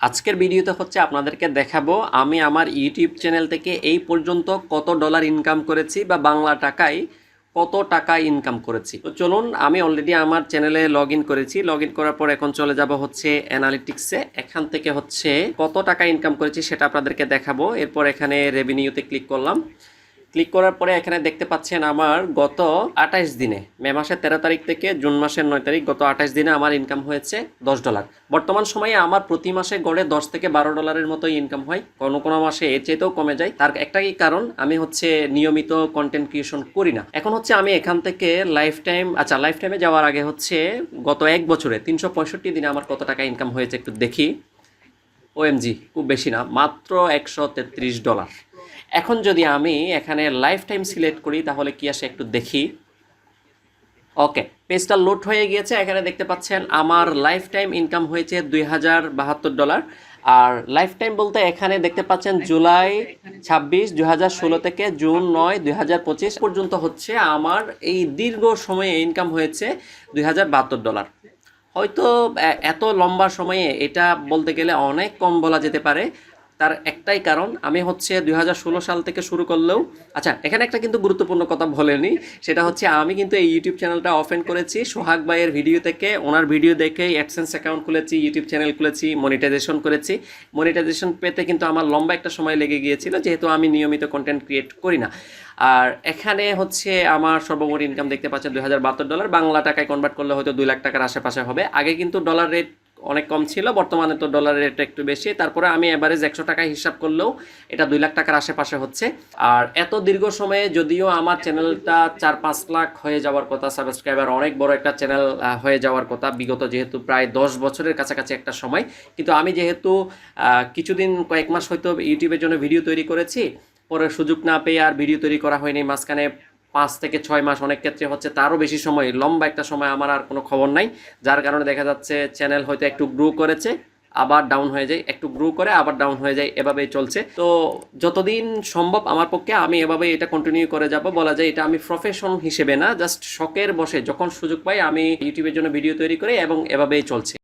আজকের ভিডিওতে হচ্ছে আপনাদেরকে দেখাবো আমি আমার ইউটিউব চ্যানেল থেকে এই পর্যন্ত কত ডলার ইনকাম করেছি বা বাংলা টাকায় কত টাকা ইনকাম করেছি। তো চলুন, আমি অলরেডি আমার চ্যানেলে লগ করেছি। লগ করার পর এখন চলে যাব হচ্ছে অ্যানালিটিক্সে এখান থেকে হচ্ছে কত টাকা ইনকাম করেছি সেটা আপনাদেরকে দেখাবো। এরপর এখানে রেভিনিউতে ক্লিক করলাম। ক্লিক করার পরে এখানে দেখতে পাচ্ছেন আমার গত আঠাইশ দিনে, মে মাসের তেরো তারিখ থেকে জুন মাসের নয় তারিখ, গত আঠাইশ দিনে আমার ইনকাম হয়েছে দশ ডলার বর্তমান সময়ে আমার প্রতি মাসে গড়ে দশ থেকে বারো ডলারের মতো ইনকাম হয়। কোনো কোনো মাসে এর চাইতেও কমে যায়। তার একটাই কারণ, আমি হচ্ছে নিয়মিত কন্টেন্ট ক্রিয়েশন করি না। এখন হচ্ছে আমি এখান থেকে লাইফ টাইম আচ্ছা লাইফ টাইমে যাওয়ার আগে হচ্ছে গত এক বছরে তিনশো পঁয়ষট্টি দিনে আমার কত টাকা ইনকাম হয়েছে একটু দেখি। ওএমজি খুব বেশি না, মাত্র একশো তেত্রিশ ডলার এখন যদি আমি এখানে লাইফ টাইম সিলেক্ট করি, তাহলে কি আসে একটু দেখি। ওকে পেজটা লোড হয়ে গিয়েছে। এখানে দেখতে পাচ্ছেন, আমার লাইফ টাইম ইনকাম হয়েছে দুই হাজার বাহাত্তর ডলার আর লাইফ টাইম বলতে এখানে দেখতে পাচ্ছেন জুলাই ছাব্বিশ, দুই হাজার ষোলো থেকে জুন নয়, দুই হাজার পঁচিশ পর্যন্ত হচ্ছে আমার এই দীর্ঘ সময়ে ইনকাম হয়েছে দুই হাজার বাহাত্তর ডলার হয়তো এত লম্বা সময়ে এটা বলতে গেলে অনেক কম বলা যেতে পারে। তার একটাই কারণ, আমি হচ্ছে দু হাজার ষোলো সাল থেকে শুরু করলেও আচ্ছা এখানে একটা কিন্তু গুরুত্বপূর্ণ কথা বলেনি, সেটা হচ্ছে আমি কিন্তু এই ইউটিউব চ্যানেলটা ওপেন করেছি। সোহাগ ভাইয়ের ভিডিও থেকে, ওনার ভিডিও দেখে অ্যাডসেন্স অ্যাকাউন্ট খুলেছি ইউটিউব চ্যানেল খুলেছি মনিটাইজেশন করেছি। মনিটাইজেশন পেতে কিন্তু আমার লম্বা একটা সময় লেগে গিয়েছিল, যেহেতু আমি নিয়মিত কন্টেন্ট ক্রিয়েট করি না। আর এখানে হচ্ছে আমার সর্বমোট ইনকাম দেখতে পাচ্ছেন দুই হাজার বাহাত্তর ডলার বাংলা টাকায় কনভার্ট করলে হয়তো দুই লাখ টাকার আশেপাশে হবে। আগে কিন্তু ডলার রেট অনেক কম ছিল, বর্তমানে তো ডলারের রেট একটু বেশি। তারপরে আমি অ্যাভারেজ একশো টাকা হিসাব করলেও এটা দুই লাখ টাকার আশেপাশে হচ্ছে। আর এত দীর্ঘ সময়ে যদিও আমার চ্যানেলটা চার পাঁচ লাখ হয়ে যাওয়ার কথা সাবস্ক্রাইবার অনেক বড় একটা চ্যানেল হয়ে যাওয়ার কথা, বিগত যেহেতু প্রায় দশ বছরের কাছাকাছি একটা সময়। কিন্তু আমি যেহেতু কিছুদিন কয়েক মাস হয়তো ইউটিউবের জন্য ভিডিও তৈরি করেছি, পরে সুযোগ না পেয়ে আর ভিডিও তৈরি করা হয়নি, মাঝখানে পাঁচ থেকে ছয় মাস অনেক ক্ষেত্রে হচ্ছে তারও বেশি সময়, লম্বা একটা সময় আমার আর কোনো খবর নাই। যার কারণে দেখা যাচ্ছে চ্যানেল হয়তো একটু গ্রো করেছে, আবার ডাউন হয়ে যায়, একটু গ্রো করে আবার ডাউন হয়ে যায়, এভাবেই চলছে। তো যতদিন সম্ভব আমার পক্ষে আমি এভাবে এটা কন্টিনিউ করে যাব, বলা যায় এটা আমি প্রফেশন হিসেবে না জাস্ট শখের বসে, যখন সুযোগ পাই আমি ইউটিউবের জন্য ভিডিও তৈরি করি এবং এভাবেই চলছে।